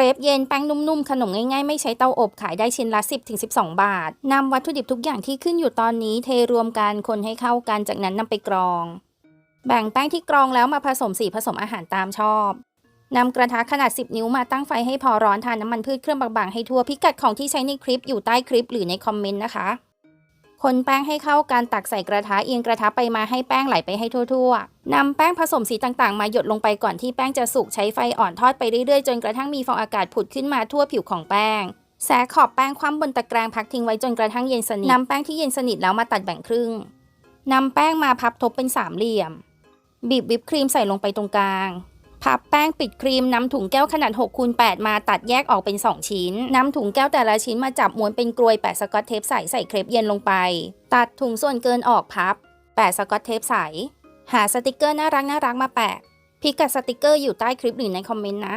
รปเย็นแป้งนุ่มๆ ขนมง่ายๆ ไม่ใช้เตาอบขายได้ชิ้นละ 10-12 บาท นำวัตถุดิบทุกอย่างที่ขึ้นอยู่ตอนนี้เทรวมกันคนให้เข้ากันจากนั้นนำไปกรอง แบ่งแป้งที่กรองแล้วมาผสมสีผสมอาหารตามชอบนำกระทะขนาด 10 นิ้วมาตั้งไฟให้พอร้อนทานน้ำมันพืชเครื่องบางๆ ให้ทั่วพิกัดของที่ใช้ในคลิปอยู่ใต้คลิปหรือในคอมเมนต์นะคะ คนแป้งให้เข้ากันตักใส่กระทะเอียงกระทะไปมาให้แป้งไหลไปให้ทั่วๆนำแป้งผสมสีต่างๆ มาหยดลงไปก่อนที่แป้งจะสุกใช้ไฟอ่อนทอดไปเรื่อยๆ จนกระทั่งมีฟองอากาศผุดขึ้นมาทั่วผิวของแป้งแสะขอบแป้งคว่ำบนตะแกรงพักทิ้งไว้จนกระทั่งเย็นสนิทนำแป้งที่เย็นสนิทแล้วมาตัดแบ่งครึ่งนำแป้งมาพับทบเป็นสามเหลี่ยม บีบวิปครีมใส่ลงไปตรงกลาง พับแป้งปิดครีมนำถุงแก้วขนาด6คูณ8มาตัดแยกออกเป็น 2 ชิ้นนำถุงแก้วแต่ละชิ้นมาจับม้วนเป็นกลวยแปะสกอตเทปใสใส่เครปเย็นลงไป ตัดถุงส่วนเกินออกพับ แปะสกอตเทปใส หาสติกเกอร์น่ารักน่ารักมาแปะพิกัดสติกเกอร์อยู่ใต้คลิปหรือในคอมเมนต์นะ